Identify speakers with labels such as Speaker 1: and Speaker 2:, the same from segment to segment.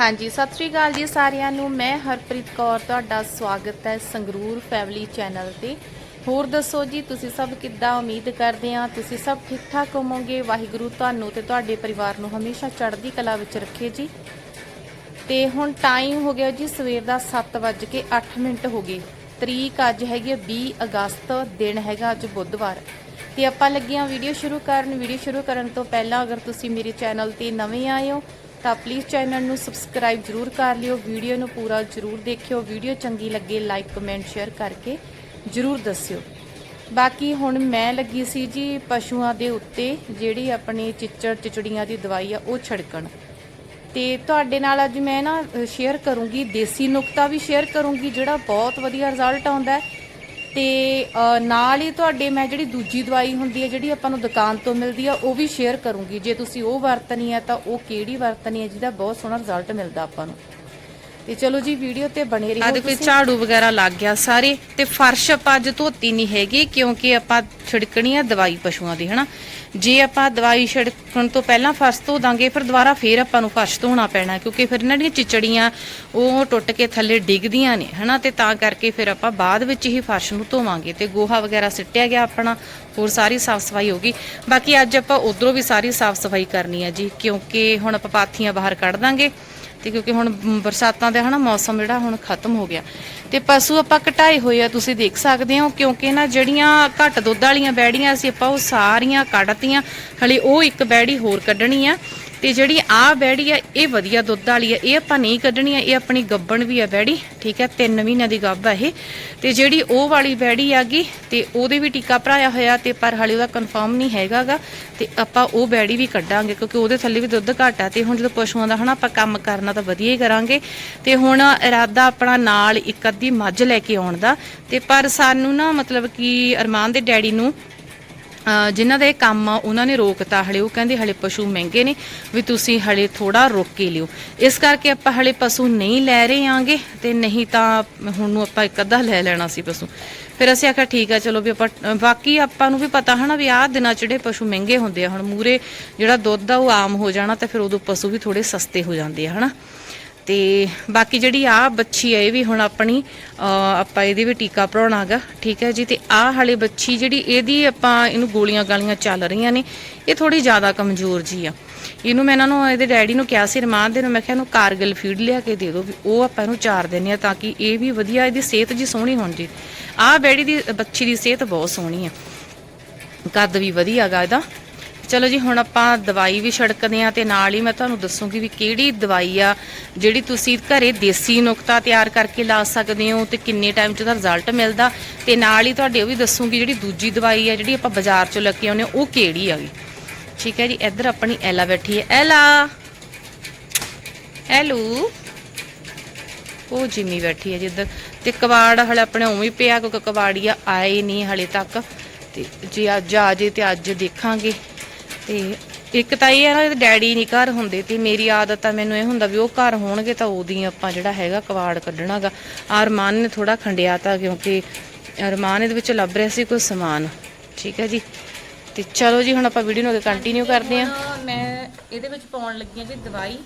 Speaker 1: ਹਾਂਜੀ, ਸਤਿ ਸ਼੍ਰੀ ਅਕਾਲ ਜੀ ਸਾਰਿਆਂ ਨੂੰ। ਮੈਂ ਹਰਪ੍ਰੀਤ ਕੌਰ, ਤੁਹਾਡਾ ਸਵਾਗਤ ਹੈ ਸੰਗਰੂਰ ਫੈਮਿਲੀ ਚੈਨਲ ਤੇ। ਹੋਰ ਦੱਸੋ ਜੀ, ਤੁਸੀਂ ਸਭ ਕਿੱਦਾਂ? ਉਮੀਦ ਕਰਦੇ ਆ ਤੁਸੀਂ ਸਭ ਠੀਕ ਠਾਕ ਹੋਵੋਗੇ। ਵਾਹਿਗੁਰੂ ਤੁਹਾਨੂੰ ਤੇ ਤੁਹਾਡੇ ਪਰਿਵਾਰ ਨੂੰ ਹਮੇਸ਼ਾ ਚੜ੍ਹਦੀ ਕਲਾ ਵਿੱਚ ਰੱਖੇ ਜੀ। ਤੇ ਹੁਣ ਟਾਈਮ ਹੋ ਗਿਆ ਜੀ ਸਵੇਰ ਦਾ 7:08 ਮਿੰਟ ਹੋ ਗਏ। ਤਰੀਕ ਅੱਜ ਹੈਗੀ ਹੈ 20 ਅਗਸਤ, ਦਿਨ ਹੈਗਾ ਅੱਜ ਬੁੱਧਵਾਰ। ਤੇ ਆਪਾਂ ਲੱਗੀਆਂ ਵੀਡੀਓ ਸ਼ੁਰੂ ਕਰਨ। ਵੀਡੀਓ ਸ਼ੁਰੂ ਕਰਨ ਤੋਂ ਪਹਿਲਾਂ ਅਗਰ ਤੁਸੀਂ ਮੇਰੇ ਚੈਨਲ ਤੇ ਨਵੇਂ ਆਏ ਹੋ ਤਾਂ ਪਲੀਜ਼ ਚੈਨਲ ਨੂੰ ਸਬਸਕ੍ਰਾਈਬ ਜਰੂਰ ਕਰ ਲਿਓ ਵੀਡੀਓ ਨੂੰ ਪੂਰਾ ਜਰੂਰ ਦੇਖਿਓ ਵੀਡੀਓ ਚੰਗੀ ਲੱਗੇ ਲਾਈਕ ਕਮੈਂਟ ਸ਼ੇਅਰ ਕਰਕੇ ਜਰੂਰ ਦੱਸਿਓ। ਬਾਕੀ ਹੁਣ ਮੈਂ ਲੱਗੀ ਸੀ ਜੀ ਪਸ਼ੂਆਂ ਦੇ ਉੱਤੇ, ਜਿਹੜੀ ਆਪਣੀ ਚਿੱਚੜ ਚਿਚੜੀਆਂ ਦੀ ਦਵਾਈ ਆ, ਉਹ ਛਿੜਕਣ। ਤੇ ਤੁਹਾਡੇ ਨਾਲ ਅੱਜ ਮੈਂ ਨਾ ਸ਼ੇਅਰ ਕਰੂੰਗੀ, ਦੇਸੀ ਨੁਕਤਾ ਵੀ ਸ਼ੇਅਰ ਕਰੂੰਗੀ, ਜਿਹੜਾ ਬਹੁਤ ਵਧੀਆ ਰਿਜ਼ਲਟ ਆਉਂਦਾ ਹੈ। ਤੇ ਨਾਲ ਹੀ ਤੁਹਾਡੇ ਮੈਂ ਜਿਹੜੀ ਦੂਜੀ ਦਵਾਈ ਹੁੰਦੀ ਹੈ, ਜਿਹੜੀ ਆਪਾਂ ਨੂੰ ਦੁਕਾਨ ਤੋਂ ਮਿਲਦੀ ਆ, ਉਹ ਵੀ ਸ਼ੇਅਰ ਕਰੂੰਗੀ। ਜੇ ਤੁਸੀਂ ਉਹ ਵਰਤਣੀ ਹੈ, ਤਾਂ ਉਹ ਕਿਹੜੀ ਵਰਤਣੀ ਹੈ, ਜਿਹਦਾ ਬਹੁਤ ਸੋਹਣਾ ਰਿਜ਼ਲਟ ਮਿਲਦਾ ਆਪਾਂ ਨੂੰ। ਤੇ ਚਲੋ ਜੀ ਵੀਡੀਓ ਤੇ ਬਣੇ ਰਹੋ
Speaker 2: ਆ ਦੇਖੋ ਝਾੜੂ ਵਗੈਰਾ ਲੱਗ ਗਿਆ ਸਾਰੇ ਤੇ ਫਰਸ਼ ਆਪਾਂ ਅੱਜ ਧੋਤੀ ਨਹੀਂ ਹੈਗੀ ਕਿਉਂਕਿ ਆਪਾਂ ਛਿੜਕਣੀ ਆ ਦਵਾਈ ਪਸ਼ੂਆਂ ਦੀ ਹਨਾ? ਜੇ ਆਪਾਂ ਦਵਾਈ ਛਿੜਕਣ ਤੋਂ ਪਹਿਲਾਂ ਫਰਸ਼ ਧੋ ਦਾਂਗੇ ਫਿਰ ਦੁਬਾਰਾ ਫੇਰ ਆਪਾਂ ਨੂੰ ਫਰਸ਼ ਧੋਣਾ ਪੈਣਾ ਕਿਉਂਕਿ ਫਿਰ ਇਹਨਾਂ ਦੀਆਂ ਚਿਚੜੀਆਂ ਉਹ ਟੁੱਟ ਕੇ ਥੱਲੇ ਡਿੱਗਦੀਆਂ ਨੇ ਹਨਾ? ਤੇ ਤਾਂ ਕਰਕੇ ਫਿਰ ਆਪਾਂ ਬਾਅਦ ਵਿੱਚ ਹੀ ਫਰਸ਼ ਨੂੰ ਧੋਵਾਂਗੇ ਤੇ ਗੋਹਾ ਵਗੈਰਾ ਸਿੱਟਿਆ ਗਿਆ ਆਪਣਾ ਹੋਰ ਸਾਰੀ ਸਾਫ਼ ਸਫ਼ਾਈ ਹੋ ਗਈ। ਬਾਕੀ ਅੱਜ ਆਪਾਂ ਉਧਰੋਂ ਵੀ ਸਾਰੀ ਸਾਫ਼ ਸਫ਼ਾਈ ਕਰਨੀ ਹੈ ਜੀ ਕਿਉਂਕਿ ਹੁਣ ਆਪਾਂ ਪਾਥੀਆਂ ਬਾਹਰ ਕੱਢ ਦਾਂਗੇ। ਤੇ ਕਿਉਂਕਿ ਹੁਣ ਬਰਸਾਤਾਂ ਦਾ ਹਨਾ ਮੌਸਮ ਜਿਹੜਾ ਹੁਣ ਖਤਮ ਹੋ ਗਿਆ। ਤੇ ਪਸ਼ੂ ਆਪਾਂ ਘਟਾਏ ਹੋਏ ਆ, ਤੁਸੀਂ ਦੇਖ ਸਕਦੇ ਹੋ, ਕਿਉਂਕਿ ਨਾ ਜਿਹੜੀਆਂ ਘੱਟ ਦੁੱਧ ਵਾਲੀਆਂ ਬੈੜੀਆਂ ਸੀ ਆਪਾਂ ਉਹ ਸਾਰੀਆਂ ਕੱਢਤੀਆਂ, ਹਲੇ ਉਹ ਇੱਕ ਬੈੜੀ ਹੋਰ ਕੱਢਣੀ ਆ। ਤੇ ਜਿਹੜੀ ਆ ਬੈੜੀ ਆ, ਇਹ ਵਧੀਆ ਦੁੱਧ ਵਾਲੀ ਆ। ਇਹ ਆਪਾਂ ਨਹੀਂ ਕੱਢਣੀ ਆ, ਇਹ ਆਪਣੀ ਗੱਬਣ ਵੀ ਆ ਬੈੜੀ ਠੀਕ ਹੈ 3 ਮਹੀਨਿਆਂ ਦੀ ਗੱਭ ਆ ਇਹ। ਤੇ ਜਿਹੜੀ ਉਹ ਵਾਲੀ ਬੈੜੀ ਆਗੀ, ਤੇ ਉਹਦੇ ਵੀ ਟੀਕਾ ਭਰਾਇਆ ਹੋਇਆ ਤੇ ਪਰ ਹਲੇ ਉਹਦਾ ਕਨਫਰਮ ਨਹੀਂ ਹੈਗਾਗਾ। ਤੇ ਆਪਾਂ ਉਹ ਬੈੜੀ ਵੀ ਕੱਢਾਂਗੇ, ਕਿਉਂਕਿ ਉਹਦੇ ਥੱਲੇ ਵੀ ਦੁੱਧ ਘੱਟ ਆ। ਤੇ ਹੁਣ ਜਦੋਂ ਪਸ਼ੂਆਂ ਦਾ ਹਨਾ, ਆਪਾਂ ਕੰਮ ਕਰਨਾ ਤਾਂ ਵਧੀਆ ਹੀ ਕਰਾਂਗੇ। ਤੇ ਹੁਣ ਇਰਾਦਾ ਆਪਣਾ ਨਾਲ ਇੱਕ ਅੱਧੀ ਮੱਝ ਲੈ ਕੇ ਆਉਣ ਦਾ। ਤੇ ਪਰ ਸਾਨੂੰ ਨਾ ਮਤਲਬ ਕਿ ਅਰਮਾਨ ਦੇ ਡੈਡੀ ਨੂੰ ਜਿਨ੍ਹਾਂ ਦਾ ਇਹ ਕੰਮ ਆ ਉਹਨਾਂ ਨੇ ਰੋਕਤਾ, ਹਲੇ ਉਹ ਕਹਿੰਦੇ ਹਲੇ ਪਸ਼ੂ ਮਹਿੰਗੇ ਨੇ, ਵੀ ਤੁਸੀਂ ਹਲੇ ਥੋੜਾ ਰੋਕ ਕੇ ਲਿਓ। ਇਸ ਕਰਕੇ ਆਪਾਂ ਹਲੇ ਪਸ਼ੂ ਨਹੀਂ ਲੈ ਰਹੇ ਆਂਗੇ ਤੇ ਨਹੀਂ ਤਾਂ ਹੁਣ ਨੂੰ ਆਪਾਂ ਇੱਕ ਅੱਧਾ ਲੈ ਲੈਣਾ ਸੀ ਪਸ਼ੂ। ਫਿਰ ਅਸੀਂ ਆਖਿਆ, ਠੀਕ ਆ, ਚਲੋ ਵੀ ਆਪਾਂ, ਬਾਕੀ ਆਪਾਂ ਨੂੰ ਵੀ ਪਤਾ ਹਨਾ ਵੀ ਆਹ ਦਿਨਾਂ 'ਚ ਜਿਹੜੇ ਪਸ਼ੂ ਮਹਿੰਗੇ ਹੁੰਦੇ ਆ, ਹੁਣ ਮੂਰੇ ਜਿਹੜਾ ਦੁੱਧ ਆ ਉਹ ਆਮ ਹੋ ਜਾਣਾ ਤੇ ਫਿਰ ਉਦੋਂ ਪਸ਼ੂ ਵੀ ਥੋੜੇ ਸਸਤੇ ਹੋ ਜਾਂਦੇ ਆ, ਹਨਾ? ਤੇ ਬਾਕੀ ਜਿਹੜੀ ਆ ਬੱਚੀ ਹੈ ਇਹ ਵੀ ਹੁਣ ਆਪਣੀ, ਅਹ, ਆਪਾਂ ਇਹਦੇ ਵੀ ਟੀਕਾ ਭਰਾਉਣਾਗਾ ਠੀਕ ਹੈ ਜੀ? ਤੇ ਆ ਹਲੇ ਬੱਚੀ ਜਿਹੜੀ, ਇਹਦੀ ਆਪਾਂ ਇਹਨੂੰ ਗੋਲੀਆਂ ਗਾਲੀਆਂ ਚੱਲ ਰਹੀਆਂ ਨੇ, ਇਹ ਥੋੜੀ ਜ਼ਿਆਦਾ ਕਮਜ਼ੋਰ ਜੀ ਆ। ਇਹਨੂੰ ਮੈਂ ਇਹਨਾਂ ਨੂੰ, ਇਹਦੇ ਡੈਡੀ ਨੂੰ ਕਿਹਾ ਸੀ, ਰਮਾਨ ਦੇ ਨੂੰ ਮੈਂ ਕਿਹਾ ਇਹਨੂੰ ਕਾਰਗਿਲ ਫੀਡ ਲਿਆ ਕੇ ਦੇ ਦਿਓ ਵੀ ਉਹ ਆਪਾਂ ਇਹਨੂੰ ਚਾਰ ਦਿੰਨੇ ਆ ਤਾਂ ਕਿ ਇਹ ਵੀ ਵਧੀਆ, ਇਹਦੀ ਸਿਹਤ ਜੀ ਸੋਹਣੀ ਹੋਣ ਜੀ। ਆਹ ਬੈੜੀ ਦੀ, ਬੱਚੀ ਦੀ ਸਿਹਤ ਬਹੁਤ ਸੋਹਣੀ ਆ। ਕੱਦ ਵੀ ਵਧੀਆਗਾ ਇਹਦਾ। ਚਲੋ ਜੀ ਹੁਣ ਆਪਾਂ ਦਵਾਈ ਵੀ ਛੜਕਦੇ ਆ ਤੇ ਨਾਲ ਹੀ ਮੈਂ ਤੁਹਾਨੂੰ ਦੱਸੂਗੀ ਵੀ ਕਿਹੜੀ ਦਵਾਈ ਆ ਜਿਹੜੀ ਤੁਸੀਂ ਘਰੇ ਦੇਸੀ ਨੁਕਤਾ ਤਿਆਰ ਕਰਕੇ ਲਾ ਸਕਦੇ ਹੋ ਤੇ ਕਿੰਨੇ ਟਾਈਮ 'ਚ ਉਹਦਾ ਰਿਜ਼ਲਟ ਮਿਲਦਾ। ਤੇ ਨਾਲ ਹੀ ਤੁਹਾਡੇ ਉਹ ਵੀ ਦੱਸੂਗੀ ਜਿਹੜੀ ਦੂਜੀ ਦਵਾਈ ਆ ਜਿਹੜੀ ਆਪਾਂ ਬਾਜ਼ਾਰ 'ਚੋਂ ਲੈ ਕੇ ਆਉਂਦੇ ਹਾਂ, ਉਹ ਕਿਹੜੀ ਆਗੀ ਠੀਕ ਹੈ ਜੀ ਇੱਧਰ ਆਪਣੀ ਐਲਾ ਬੈਠੀ ਹੈ। ਐਲਾ! ਹੈਲੋ ਉਹ ਜਿਮੀ ਬੈਠੀ ਹੈ ਜਿੱਧਰ ਤੇ ਕਵਾੜ ਹਲੇ ਆਪਣੇ ਉਵੇਂ ਪਿਆ ਕਿਉਂਕਿ ਕਵਾੜੀਆ ਆਏ ਨਹੀਂ ਹਲੇ ਤੱਕ। ਤੇ ਜੇ ਅੱਜ ਆ ਜੇ ਤੇ ਅੱਜ ਦੇਖਾਂਗੇ। ਤੇ ਇੱਕ ਤਾਂ ਇਹ ਹੈ ਨਾ, ਇਹਦੇ ਡੈਡੀ ਨਹੀਂ ਘਰ ਹੁੰਦੇ ਤੇ ਮੇਰੀ ਆਦਤ ਆ, ਮੈਨੂੰ ਇਹ ਹੁੰਦਾ ਵੀ ਉਹ ਘਰ ਹੋਣਗੇ ਤਾਂ ਉਹਦੀ ਆਪਾਂ ਜਿਹੜਾ ਹੈਗਾ ਕਵਾੜ ਕੱਢਣਾਗਾ ਅਰਮਾਨ ਨੇ ਥੋੜਾ ਖੰਡਿਆ ਤਾਂ ਕਿਉਂਕਿ ਅਰਮਾਨ ਇਹਦੇ ਵਿੱਚ ਲੱਭ ਰਿਹਾ ਸੀ ਕੋਈ ਸਮਾਨ। ਠੀਕ ਹੈ ਜੀ? ਤੇ ਚਲੋ ਜੀ, ਹੁਣ ਆਪਾਂ ਵੀਡੀਓ ਨੂੰ ਅੱਗੇ ਕੰਟੀਨਿਊ ਕਰਦੇ ਹਾਂ।
Speaker 1: ਮੈਂ ਇਹਦੇ ਵਿੱਚ ਪਾਉਣ ਲੱਗੀ ਹਾਂ ਜੀ ਦਵਾਈ।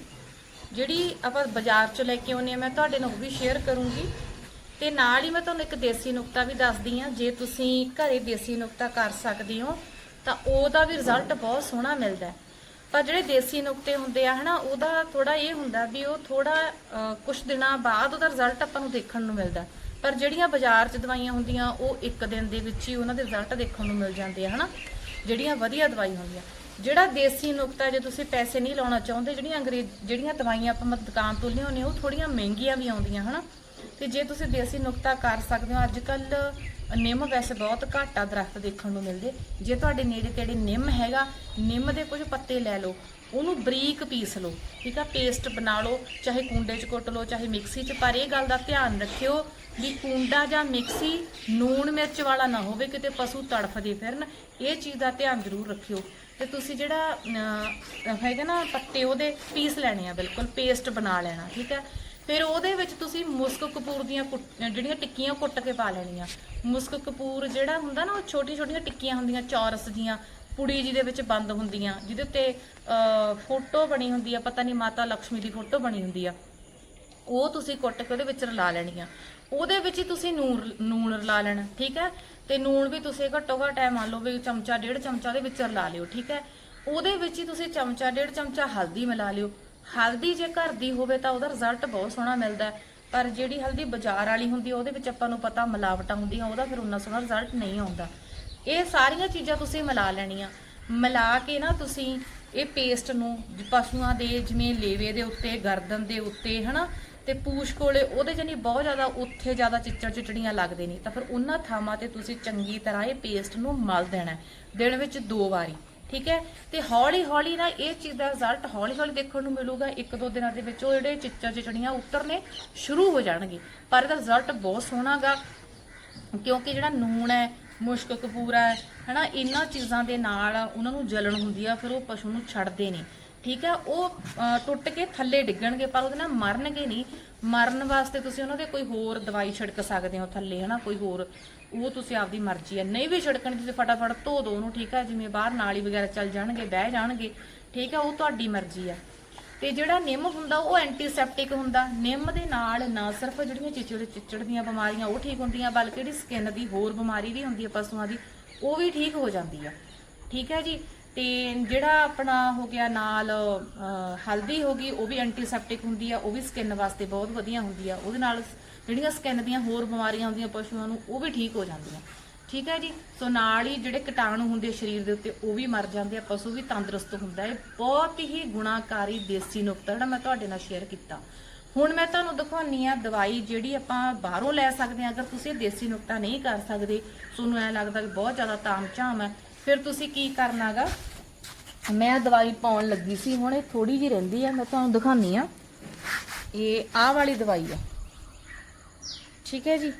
Speaker 1: ਜਿਹੜੀ ਆਪਾਂ ਬਾਜ਼ਾਰ ਚੋਂ ਲੈ ਕੇ ਆਉਂਦੇ ਆ ਮੈਂ ਤੁਹਾਡੇ ਨਾਲ ਉਹ ਵੀ ਸ਼ੇਅਰ ਕਰੂੰਗੀ। ਤੇ ਨਾਲ ਹੀ ਮੈਂ ਤੁਹਾਨੂੰ ਇੱਕ ਦੇਸੀ ਨੁਕਤਾ ਵੀ ਦੱਸਦੀ ਆ ਜੇ ਤੁਸੀਂ ਘਰੇ ਦੇਸੀ ਨੁਕਤਾ ਕਰ ਸਕਦੇ ਹੋ ਤਾਂ ਉਹਦਾ ਵੀ ਰਿਜ਼ਲਟ ਬਹੁਤ ਸੋਹਣਾ ਮਿਲਦਾ ਹੈ। ਪਰ ਜਿਹੜੇ ਦੇਸੀ ਨੁਕਤੇ ਹੁੰਦੇ ਆ, ਹਨਾ, ਉਹਦਾ ਥੋੜਾ ਇਹ ਹੁੰਦਾ ਵੀ ਉਹ ਥੋੜਾ ਕੁਝ ਦਿਨਾਂ ਬਾਅਦ ਉਹਦਾ ਰਿਜ਼ਲਟ ਆਪਾਂ ਨੂੰ ਦੇਖਣ ਨੂੰ ਮਿਲਦਾ ਪਰ ਜਿਹੜੀਆਂ ਬਾਜ਼ਾਰ 'ਚ ਦਵਾਈਆਂ ਹੁੰਦੀਆਂ, ਉਹ ਇੱਕ ਦਿਨ ਦੇ ਵਿੱਚ ਹੀ ਉਹਨਾਂ ਦੇ ਰਿਜ਼ਲਟ ਦੇਖਣ ਨੂੰ ਮਿਲ ਜਾਂਦੇ ਆ, ਹਨਾ। ਜਿਹੜੀਆਂ ਵਧੀਆ ਦਵਾਈ ਹੁੰਦੀਆਂ। ਜਿਹੜਾ ਦੇਸੀ ਨੁਕਤਾ, ਜੇ ਤੁਸੀਂ ਪੈਸੇ ਨਹੀਂ ਲਾਉਣਾ ਚਾਹੁੰਦੇ, ਜਿਹੜੀਆਂ ਅੰਗਰੇਜ਼, ਜਿਹੜੀਆਂ ਦਵਾਈਆਂ ਆਪਾਂ ਮਤ ਦੁਕਾਨ ਤੋਂ ਲਿਆਉਂਦੇ ਉਹ ਥੋੜੀਆਂ ਮਹਿੰਗੀਆਂ ਵੀ ਆਉਂਦੀਆਂ, ਹਨਾ। ਤੇ ਜੇ ਤੁਸੀਂ ਦੇਸੀ ਨੁਕਤਾ ਕਰ ਸਕਦੇ ਹੋ ਅੱਜ ਕੱਲ ਨਿੰਮ ਵੈਸੇ ਬਹੁਤ ਘੱਟ ਆ ਦਰਖਤ ਦੇਖਣ ਨੂੰ ਮਿਲਦੇ। ਜੇ ਤੁਹਾਡੇ ਨੇੜੇ ਤੇੜੇ ਨਿੰਮ ਹੈਗਾ ਨਿੰਮ ਦੇ ਕੁਝ ਪੱਤੇ ਲੈ ਲਓ ਉਹਨੂੰ ਬਰੀਕ ਪੀਸ ਲਓ ਠੀਕ ਆ? ਪੇਸਟ ਬਣਾ ਲਓ ਚਾਹੇ ਕੁੰਡੇ 'ਚ ਕੁੱਟ ਲਓ ਚਾਹੇ ਮਿਕਸੀ 'ਚ ਪਰ ਇਹ ਗੱਲ ਦਾ ਧਿਆਨ ਰੱਖਿਓ ਵੀ ਕੁੰਡਾ ਜਾਂ ਮਿਕਸੀ ਨੂਣ ਮਿਰਚ ਵਾਲਾ ਨਾ ਹੋਵੇ ਕਿਤੇ ਪਸ਼ੂ ਤੜਫਦੇ ਫਿਰਨ ਇਹ ਚੀਜ਼ ਦਾ ਧਿਆਨ ਜ਼ਰੂਰ ਰੱਖਿਓ। ਤੇ ਤੁਸੀਂ ਜਿਹੜਾ ਅਹ, ਹੈਗਾ ਨਾ ਪੱਤੇ ਉਹਦੇ ਪੀਸ ਲੈਣੇ ਆ ਬਿਲਕੁਲ ਪੇਸਟ ਬਣਾ ਲੈਣਾ ਠੀਕ ਹੈ ਫਿਰ ਉਹਦੇ ਵਿੱਚ ਤੁਸੀਂ ਮੁਸਕ ਕਪੂਰ ਦੀਆਂ ਕੁੱਟ- ਜਿਹੜੀਆਂ ਟਿੱਕੀਆਂ ਕੁੱਟ ਕੇ ਪਾ ਲੈਣੀਆਂ। ਮੁਸਕ ਕਪੂਰ ਜਿਹੜਾ ਹੁੰਦਾ ਨਾ ਉਹ ਛੋਟੀ ਛੋਟੀਆਂ ਟਿੱਕੀਆਂ ਹੁੰਦੀਆਂ ਚੌਰਸ ਦੀਆਂ ਪੁੜੀ ਜਿਹਦੇ ਵਿੱਚ ਬੰਦ ਹੁੰਦੀਆਂ ਜਿਹਦੇ ਉੱਤੇ ਅਹ, ਫੋਟੋ ਬਣੀ ਹੁੰਦੀ ਆ ਪਤਾ ਨਹੀਂ ਮਾਤਾ ਲక్ష్ਮੀ ਦੀ ਫੋਟੋ ਬਣੀ ਹੁੰਦੀ ਆ। ਉਹ ਤੁਸੀਂ ਕੁੱਟ ਕੇ ਉਹਦੇ ਵਿੱਚ ਰਲਾ ਲੈਣੀ ਆ ਉਹਦੇ ਵਿੱਚ ਹੀ ਤੁਸੀਂ ਨੂਰ ਨੂਣ ਰਲਾ ਲੈਣਾ ਠੀਕ ਹੈ? ਤੇ ਨੂਣ ਵੀ ਤੁਸੀਂ ਘੱਟੋ ਘੱਟ ਐ ਮੰਨ ਲਓ ਵੀ ਚਮਚਾ ਡੇਢ ਚਮਚਾ ਉਹਦੇ ਵਿੱਚ ਰਲਾ ਲਿਓ ਠੀਕ ਹੈ? ਉਹਦੇ ਵਿੱਚ ਹੀ ਤੁਸੀਂ ਚਮਚਾ ਡੇਢ ਚਮਚਾ ਹਲਦੀ ਮਿਲਾ ਲਿਓ। ਹਲਦੀ ਜੇ ਘਰ ਦੀ ਹੋਵੇ ਤਾਂ ਉਹਦਾ ਰਿਜ਼ਲਟ ਬਹੁਤ ਸੋਹਣਾ ਮਿਲਦਾ ਹੈ। ਪਰ ਜਿਹੜੀ ਹਲਦੀ ਬਾਜ਼ਾਰ ਵਾਲੀ ਹੁੰਦੀ ਆ, ਉਹਦੇ ਵਿੱਚ ਆਪਾਂ ਨੂੰ ਪਤਾ ਮਿਲਾਵਟਾਂ ਹੁੰਦੀਆਂ, ਉਹਦਾ ਫਿਰ ਉਨਾ ਸੋਹਣਾ ਰਿਜ਼ਲਟ ਨਹੀਂ ਆਉਂਦਾ। ਇਹ ਸਾਰੀਆਂ ਚੀਜ਼ਾਂ ਤੁਸੀਂ ਮਿਲਾ ਲੈਣੀਆਂ। ਮਿਲਾ ਕੇ ਨਾ ਤੁਸੀਂ ਇਹ ਪੇਸਟ ਨੂੰ ਪਸ਼ੂਆਂ ਦੇ, ਜਿਵੇਂ ਲੇਵੇ ਦੇ ਉੱਤੇ, ਗਰਦਨ ਦੇ ਉੱਤੇ, ਹਨਾ, ਤੇ ਪੂਛ ਕੋਲੇ, ਉਹਦੇ ਜਨੀ ਬਹੁਤ ਜ਼ਿਆਦਾ, ਉੱਥੇ ਜ਼ਿਆਦਾ ਚਿੱਚੜ ਚਿਚੜੀਆਂ ਲੱਗਦੇ ਨੇ। ਤਾਂ ਫਿਰ ਉਹਨਾਂ ਥਾਵਾਂ ਤੇ ਤੁਸੀਂ ਚੰਗੀ ਤਰ੍ਹਾਂ ਇਹ ਪੇਸਟ ਨੂੰ ਮਲ ਦੇਣਾ ਦਿਨ ਵਿੱਚ ਦੋ ਵਾਰੀ। ਠੀਕ ਹੈ? ਤੇ ਹੌਲੀ ਹੌਲੀ ਨਾ ਇਹ ਚੀਜ਼ ਦਾ ਰਿਜ਼ਲਟ ਹੌਲੀ ਹੌਲੀ ਦੇਖਣ ਨੂੰ ਮਿਲੂਗਾ। ਇੱਕ ਦੋ ਦਿਨਾਂ ਦੇ ਵਿੱਚ ਉਹ ਜਿਹੜੇ ਚਿੱਚੜ ਚਿਚੜੀਆਂ ਉਤਰਨੇ ਸ਼ੁਰੂ ਹੋ ਜਾਣਗੇ। ਪਰ ਇਹਦਾ ਰਿਜ਼ਲਟ ਬਹੁਤ ਸੋਹਣਾਗਾ। ਕਿਉਂਕਿ ਜਿਹੜਾ ਨੂਣ ਹੈ, ਮੁਸ਼ਕ ਕਪੂਰਾ ਹੈ, ਹਨਾ, ਇਹਨਾਂ ਚੀਜ਼ਾਂ ਦੇ ਨਾਲ ਉਹਨਾਂ ਨੂੰ ਜਲਣ ਹੁੰਦੀ ਆ, ਫਿਰ ਉਹ ਪਸ਼ੂ ਨੂੰ ਛੱਡਦੇ ਨੇ। ਠੀਕ ਹੈ? ਉਹ ਟੁੱਟ ਕੇ ਥੱਲੇ ਡਿੱਗਣਗੇ, ਪਰ ਉਹਦੇ ਨਾਲ ਮਰਨਗੇ ਨਹੀਂ। ਮਰਨ ਵਾਸਤੇ ਤੁਸੀਂ ਉਹਨਾਂ ਦੇ ਕੋਈ ਹੋਰ ਦਵਾਈ ਛਿੜਕ ਸਕਦੇ ਹੋ ਥੱਲੇ, ਹਨਾ, ਕੋਈ ਹੋਰ ਉਹ ਤੁਸੀਂ ਆਪਦੀ ਮਰਜ਼ੀ ਹੈ। ਨਹੀਂ ਵੀ ਛਿੜਕਣੀ ਤੁਸੀਂ ਫਟਾਫਟ ਧੋ ਦੋ ਉਹਨੂੰ ਠੀਕ ਹੈ? ਜਿਵੇਂ ਬਾਹਰ ਨਾਲੀ ਵਗੈਰਾ ਚੱਲ ਜਾਣਗੇ ਬਹਿ ਜਾਣਗੇ ਠੀਕ ਹੈ? ਉਹ ਤੁਹਾਡੀ ਮਰਜ਼ੀ ਆ ਤੇ ਜਿਹੜਾ ਨਿੰਮ ਹੁੰਦਾ ਉਹ ਐਂਟੀਸੈਪਟਿਕ ਹੁੰਦਾ। ਨਿੰਮ ਦੇ ਨਾਲ ਨਾ ਸਿਰਫ ਜਿਹੜੀਆਂ ਚਿਚੜ ਚਿਚੜ ਦੀਆਂ ਬਿਮਾਰੀਆਂ ਉਹ ਠੀਕ ਹੁੰਦੀਆਂ ਬਲਕਿ ਜਿਹੜੀ ਸਕਿਨ ਦੀ ਹੋਰ ਬਿਮਾਰੀ ਵੀ ਹੁੰਦੀ ਹੈ ਪਸ਼ੂਆਂ ਦੀ ਉਹ ਵੀ ਠੀਕ ਹੋ ਜਾਂਦੀ ਆ ਠੀਕ ਹੈ ਜੀ? ਤੇ ਜਿਹੜਾ ਆਪਣਾ ਹੋ ਗਿਆ ਨਾਲ ਅਹ, ਹਲਦੀ ਹੋ ਗਈ ਉਹ ਵੀ ਐਂਟੀਸੈਪਟਿਕ ਹੁੰਦੀ ਆ ਉਹ ਵੀ ਸਕਿਨ ਵਾਸਤੇ ਬਹੁਤ ਵਧੀਆ ਹੁੰਦੀ ਆ ਉਹਦੇ ਨਾਲ ਜਿਹੜੀਆਂ ਸਕਿਨ ਦੀਆਂ ਹੋਰ ਬਿਮਾਰੀਆਂ ਹੁੰਦੀਆਂ ਪਸ਼ੂਆਂ ਨੂੰ, ਉਹ ਵੀ ਠੀਕ ਹੋ ਜਾਂਦੀਆਂ। ਠੀਕ ਹੈ ਜੀ? ਸੋ ਨਾਲ ਹੀ ਜਿਹੜੇ ਕੀਟਾਣੂ ਹੁੰਦੇ ਸਰੀਰ ਦੇ ਉੱਤੇ, ਉਹ ਵੀ ਮਰ ਜਾਂਦੇ ਆ। ਪਸ਼ੂ ਵੀ ਤੰਦਰੁਸਤ ਹੁੰਦਾ ਹੈ। ਬਹੁਤ ਹੀ ਗੁਣਾਕਾਰੀ ਦੇਸੀ ਨੁਕਤਾ ਜਿਹੜਾ ਮੈਂ ਤੁਹਾਡੇ ਨਾਲ ਸ਼ੇਅਰ ਕੀਤਾ। ਹੁਣ ਮੈਂ ਤੁਹਾਨੂੰ ਦਿਖਾਉਣੀ ਆ ਦਵਾਈ ਜਿਹੜੀ ਆਪਾਂ ਬਾਹਰੋਂ ਲੈ ਸਕਦੇ ਆ ਅਗਰ ਤੁਸੀਂ ਦੇਸੀ ਨੁਕਤਾ ਨਹੀਂ ਕਰ ਸਕਦੇ, ਤੁਹਾਨੂੰ ਐ ਲੱਗਦਾ ਕਿ ਬਹੁਤ ਜ਼ਿਆਦਾ ਤਾਮਝਾਮ ਹੈ। ਫਿਰ ਤੁਸੀਂ ਕੀ ਕਰਨਾਗਾ ਮੈਂ ਦਵਾਈ ਪਾਉਣ ਲੱਗੀ ਸੀ। ਹੁਣ ਇਹ ਥੋੜੀ ਜਿਹੀ ਰਹਿੰਦੀ ਆ। ਮੈਂ ਤੁਹਾਨੂੰ ਦਿਖਾਉਣੀ ਆ ਇਹ ਆਹ ਵਾਲੀ ਦਵਾਈ ਆ। ਠੀਕ ਹੈ ਜੀ।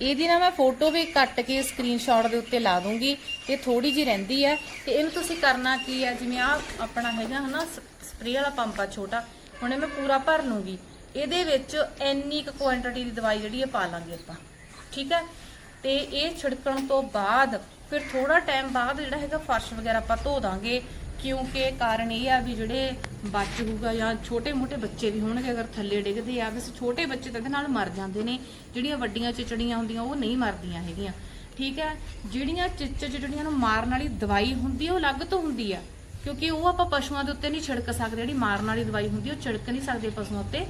Speaker 1: ਇਹਦੀ ਨਾ ਮੈਂ ਫੋਟੋ ਵੀ ਕੱਟ ਕੇ ਸਕਰੀਨਸ਼ਾਟ ਦੇ ਉੱਤੇ ਲਾ ਦੂੰਗੀ। ਇਹ ਥੋੜੀ ਜੀ ਰਹਿੰਦੀ ਹੈ ਤੇ ਇਹਨੂੰ ਤੁਸੀਂ ਕਰਨਾ ਕੀ ਹੈ ਜਿਵੇਂ ਆ ਆਪਣਾ ਹੈਗਾ ਹਨਾ ਸਪਰੇਅ ਵਾਲਾ ਪੰਪ ਆ ਛੋਟਾ, ਹੁਣ ਇਹ ਮੈਂ ਪੂਰਾ ਭਰ ਲੂੰਗੀ। ਇਹਦੇ ਵਿੱਚ ਇੰਨੀ ਕੁ ਕੁਆਂਟੀਟੀ ਦੀ ਦਵਾਈ ਜਿਹੜੀ ਹੈ ਪਾ ਲਾਂਗੇ ਆਪਾਂ। ਠੀਕ ਹੈ? ਤੇ ਇਹ ਛਿੜਕਣ ਤੋਂ ਬਾਅਦ, ਫਿਰ ਥੋੜਾ ਟਾਈਮ ਬਾਅਦ ਜਿਹੜਾ ਹੈਗਾ ਫਰਸ਼ ਵਗੈਰਾ ਆਪਾਂ ਧੋ ਦਾਂਗੇ। ਕਿਉਂਕਿ ਕਾਰਨ ਇਹ ਆ ਵੀ ਜਿਹੜੇ ਬੱਚ ਹੋਊਗਾ ਜਾਂ ਛੋਟੇ ਮੋਟੇ ਬੱਚੇ ਵੀ ਹੋਣਗੇ, ਅਗਰ ਥੱਲੇ ਡਿੱਗਦੇ ਆ, ਵੈਸੇ ਛੋਟੇ ਬੱਚੇ ਤਾਂ ਇਹਦੇ ਨਾਲ ਮਰ ਜਾਂਦੇ ਨੇ, ਜਿਹੜੀਆਂ ਵੱਡੀਆਂ ਚਿਚੜੀਆਂ ਹੁੰਦੀਆਂ, ਉਹ ਨਹੀਂ ਮਰਦੀਆਂ ਹੈਗੀਆਂ। ਠੀਕ ਹੈ? ਜਿਹੜੀਆਂ ਚਿੱਚ ਚਿਚੜੀਆਂ ਨੂੰ ਮਾਰਨ ਵਾਲੀ ਦਵਾਈ ਹੁੰਦੀ ਆ, ਉਹ ਅਲੱਗ ਤੋਂ ਹੁੰਦੀ ਆ। ਕਿਉਂਕਿ ਉਹ ਆਪਾਂ ਪਸ਼ੂਆਂ ਦੇ ਉੱਤੇ ਨਹੀਂ ਛਿੜਕ ਸਕਦੇ, ਜਿਹੜੀ ਮਾਰਨ ਵਾਲੀ ਦਵਾਈ ਹੁੰਦੀ ਉਹ ਛਿੜਕ ਨਹੀਂ ਸਕਦੇ ਪਸ਼ੂਆਂ ਉੱਤੇ।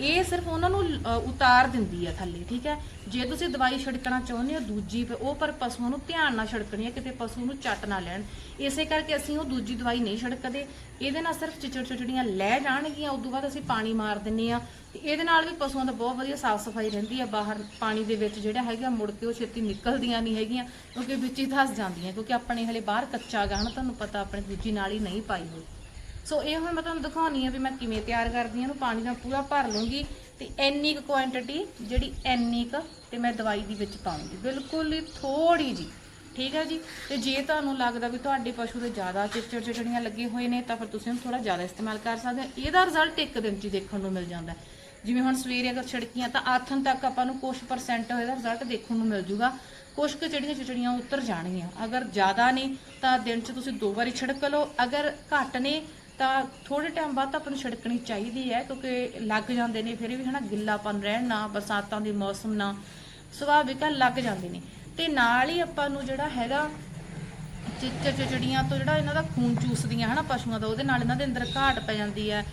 Speaker 1: ਇਹ ਸਿਰਫ ਉਹਨਾਂ ਨੂੰ ਅ, ਉਤਾਰ ਦਿੰਦੀ ਆ ਥੱਲੇ ਠੀਕ ਹੈ? ਜੇ ਤੁਸੀਂ ਦਵਾਈ ਛਿੜਕਣਾ ਚਾਹੁੰਦੇ ਹੋ ਦੂਜੀ ਪ- ਉਹ ਪਰ ਪਸ਼ੂਆਂ ਨੂੰ ਧਿਆਨ ਨਾਲ ਛਿੜਕਣੀ ਹੈ ਕਿਤੇ ਪਸ਼ੂ ਨੂੰ ਚੱਟ ਨਾ ਲੈਣ। ਇਸੇ ਕਰਕੇ ਅਸੀਂ ਉਹ ਦੂਜੀ ਦਵਾਈ ਨਹੀਂ ਛਿੜਕਦੇ। ਇਹਦੇ ਨਾਲ ਸਿਰਫ ਚਿਚੜ ਚਿਚੜੀਆਂ ਲੈ ਜਾਣਗੀਆਂ ਉਦੋਂ ਬਾਅਦ ਅਸੀਂ ਪਾਣੀ ਮਾਰ ਦਿੰਨੇ ਆ। ਤੇ ਇਹਦੇ ਨਾਲ ਵੀ ਪਸ਼ੂਆਂ ਦਾ ਬਹੁਤ ਵਧੀਆ ਸਾਫ਼ ਸਫ਼ਾਈ ਰਹਿੰਦੀ ਆ। ਬਾਹਰ ਪਾਣੀ ਦੇ ਵਿੱਚ ਜਿਹੜਾ ਹੈਗਾ ਮੁੜ ਕੇ ਉਹ ਛੇਤੀ ਨਿਕਲਦੀਆਂ ਨਹੀਂ ਹੈਗੀਆਂ ਕਿਉਂਕਿ ਵਿੱਚ ਹੀ ਧਸ ਜਾਂਦੀਆਂ ਕਿਉਂਕਿ ਆਪਣੇ ਹਲੇ ਬਾਹਰ ਕੱਚਾ ਗਾ ਹਨਾ ਤੁਹਾਨੂੰ ਪਤਾ ਆਪਣੇ ਦੂਜੀ ਨਾਲ ਹੀ ਨਹੀਂ ਪਾਈ ਹੋਈ। ਸੋ ਇਹ ਹੁਣ ਮੈਂ ਤੁਹਾਨੂੰ ਦਿਖਾਉਣੀ ਆ ਵੀ ਮੈਂ ਕਿਵੇਂ ਤਿਆਰ ਕਰਦੀ ਹਾਂ ਇਹਨੂੰ ਪਾਣੀ ਨਾਲ ਪੂਰਾ ਭਰ ਲੂੰਗੀ ਤੇ ਇੰਨੀ ਕੁ ਕੁਆਂਟੀਟੀ ਜਿਹੜੀ ਇੰਨੀ ਕੁ ਤੇ ਮੈਂ ਦਵਾਈ ਦੀ ਵਿੱਚ ਪਾਉਂਗੀ। ਬਿਲਕੁਲ ਹੀ ਥੋੜੀ ਜੀ ਠੀਕ ਹੈ ਜੀ? ਤੇ ਜੇ ਤੁਹਾਨੂੰ ਲੱਗਦਾ ਵੀ ਤੁਹਾਡੇ ਪਸ਼ੂ ਦੇ ਜ਼ਿਆਦਾ ਚਿਚੜ ਚਿਚੜੀਆਂ ਲੱਗੇ ਹੋਏ ਨੇ, ਤਾਂ ਫਿਰ ਤੁਸੀਂ ਉਹਨੂੰ ਥੋੜਾ ਜ਼ਿਆਦਾ ਇਸਤੇਮਾਲ ਕਰ ਸਕਦੇ ਹੋ ਇਹਦਾ ਰਿਜ਼ਲਟ ਇੱਕ ਦਿਨ 'ਚ ਹੀ ਦੇਖਣ ਨੂੰ ਮਿਲ ਜਾਂਦਾ। ਜਿਵੇਂ ਹੁਣ ਸਵੇਰੇ ਅਗਰ ਛਿੜਕੀਆਂ, ਤਾਂ ਆਥਨ ਤੱਕ ਆਪਾਂ ਨੂੰ ਕੁਝ ਪਰਸੈਂਟ ਇਹਦਾ ਰਿਜ਼ਲਟ ਦੇਖਣ ਨੂੰ ਮਿਲ ਜੂਗਾ। ਕੁਝ ਕੁ ਜਿਹੜੀਆਂ ਚਿਚੜੀਆਂ ਉਤਰ ਜਾਣਗੀਆਂ। ਅਗਰ ਜ਼ਿਆਦਾ ਨੇ, ਤਾਂ ਦਿਨ 'ਚ ਤੁਸੀਂ ਦੋ ਵਾਰੀ ਛਿੜਕ ਲਓ। ਅਗਰ ਘੱਟ ਨੇ ਤਾਂ ਥੋੜੇ ਟਾਈਮ ਬਾਅਦ ਤਾਂ ਆਪਾਂ ਨੂੰ ਛਿੜਕਣੀ ਚਾਹੀਦੀ ਹੈ, ਕਿਉਂਕਿ ਲੱਗ ਜਾਂਦੇ ਨੇ, ਫਿਰ ਵੀ ਹਨਾ ਗਿੱਲਾਪਨ ਰਹਿਣ ਨਾਲ ਬਰਸਾਤਾਂ ਦੇ ਮੌਸਮ ਨਾ ਸੁਭਾਵਿਕ ਆ ਲੱਗ ਜਾਂਦੇ ਨੇ। ਤੇ ਨਾਲ ਹੀ ਆਪਾਂ ਨੂੰ ਜਿਹੜਾ ਹੈਗਾ ਚਿੱਚੜ ਚਿਚੜੀਆਂ ਤੋਂ ਜਿਹੜਾ ਇਹਨਾਂ ਦਾ ਖੂਨ ਚੂਸਦੀਆਂ ਹਨਾ ਪਸ਼ੂਆਂ ਦਾ, ਉਹਦੇ ਨਾਲ ਇਹਨਾਂ ਦੇ ਅੰਦਰ ਘਾਟ ਪੈ ਜਾਂਦੀ ਹੈ।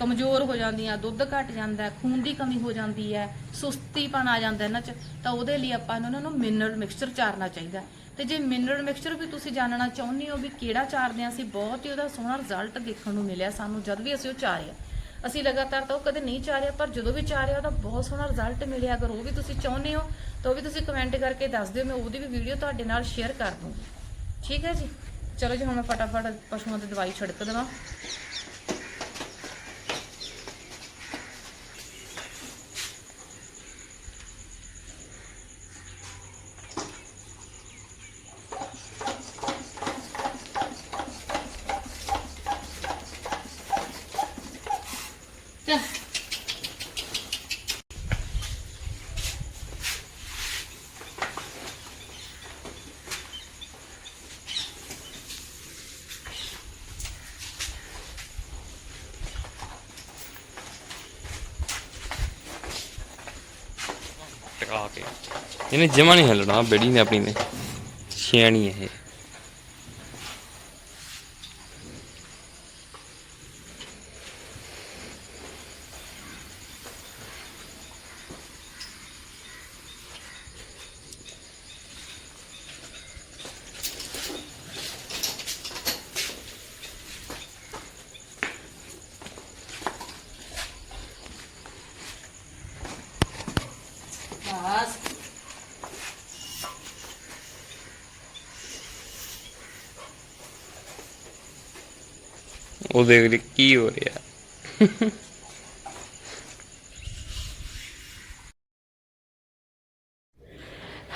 Speaker 1: ਕਮਜ਼ੋਰ ਹੋ ਜਾਂਦੀਆਂ, ਦੁੱਧ ਘਟ ਜਾਂਦਾ, ਖੂਨ ਦੀ ਕਮੀ ਹੋ ਜਾਂਦੀ ਹੈ ਸੁਸਤੀਪਣ ਆ ਜਾਂਦਾ ਇਹਨਾਂ 'ਚ, ਤਾਂ ਉਹਦੇ ਲਈ ਆਪਾਂ ਨੂੰ ਉਹਨਾਂ ਨੂੰ ਮਿਨਰਲ ਮਿਕਸਚਰ ਚਾਰਨਾ ਚਾਹੀਦਾ ਹੈ। ਤੇ ਜੇ ਮਿਨਰਲ ਮਿਕਸਚਰ ਵੀ ਤੁਸੀਂ ਜਾਣਨਾ ਚਾਹੁੰਦੇ ਹੋ ਵੀ ਕਿਹੜਾ ਚਾਰਦੇ ਆ ਅਸੀਂ, ਬਹੁਤ ਹੀ ਉਹਦਾ ਸੋਹਣਾ ਰਿਜ਼ਲਟ ਦੇਖਣ ਨੂੰ ਮਿਲਿਆ ਸਾਨੂੰ ਜਦ ਵੀ ਅਸੀਂ ਉਹ ਚਾਰਿਆ ਅਸੀਂ ਲਗਾਤਾਰ ਤਾਂ ਉਹ ਕਦੇ ਨਹੀਂ ਚਾਰਿਆ, ਪਰ ਜਦੋਂ ਵੀ ਚਾਰਿਆ ਉਹਦਾ ਬਹੁਤ ਸੋਹਣਾ ਰਿਜ਼ਲਟ ਮਿਲਿਆ। ਅਗਰ ਉਹ ਵੀ ਤੁਸੀਂ ਚਾਹੁੰਦੇ ਹੋ, ਤਾਂ ਉਹ ਵੀ ਤੁਸੀਂ ਕਮੈਂਟ ਕਰਕੇ ਦੱਸ ਦਿਓ, ਮੈਂ ਉਹਦੀ ਵੀ ਵੀਡੀਓ ਤੁਹਾਡੇ ਨਾਲ ਸ਼ੇਅਰ ਕਰ ਦੂੰਗੀ। ਠੀਕ ਹੈ ਜੀ? ਚਲੋ ਜੀ, ਹੁਣ ਮੈਂ ਫਟਾਫਟ ਪਸ਼ੂਆਂ ਦੀ ਦਵਾਈ ਛਿੜਕ ਦੇਵਾਂ।
Speaker 3: ਇਹਨੇ ਜਮਾ ਨਹੀਂ ਹਿੱਲਣਾ ਬੇੜੀ ਨੇ ਆਪਣੀ ਨੇ। ਸਿਆਣੀ ਇਹ। ਉਹ ਦੇਖ ਲਈ ਕੀ ਹੋ ਰਿਹਾ?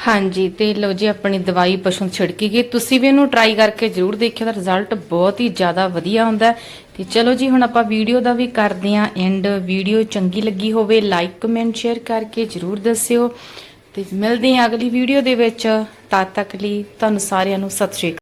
Speaker 1: ਹਾਂਜੀ, ਤੇ ਲਓ ਜੀ, ਆਪਣੀ ਦਵਾਈ ਪਸ਼ੂ ਨੂੰ ਛਿੜਕੀ ਗਈ। ਤੁਸੀਂ ਵੀ ਇਹਨੂੰ ਟਰਾਈ ਕਰਕੇ ਜਰੂਰ ਦੇਖਿਓ ਦਾ ਰਿਜ਼ਲਟ ਬਹੁਤ ਹੀ ਜ਼ਿਆਦਾ ਵਧੀਆ ਹੁੰਦਾ ਹੈ। ਤੇ ਚਲੋ ਜੀ, ਹੁਣ ਆਪਾਂ ਵੀਡੀਓ ਦਾ ਵੀ ਕਰਦੇ ਆਂ ਐਂਡ ਵੀਡੀਓ ਚੰਗੀ ਲੱਗੀ ਹੋਵੇ ਲਾਈਕ ਕਮੈਂਟ ਸ਼ੇਅਰ ਕਰਕੇ ਜਰੂਰ ਦੱਸਿਓ। ਤੇ ਮਿਲਦੇ ਆਂ ਅਗਲੀ ਵੀਡੀਓ ਦੇ ਵਿੱਚ। ਤਦ ਤੱਕ ਲਈ ਤੁਹਾਨੂੰ ਸਾਰਿਆਂ ਨੂੰ ਸਤਿ ਸ਼੍ਰੀ ਅਕਾਲ।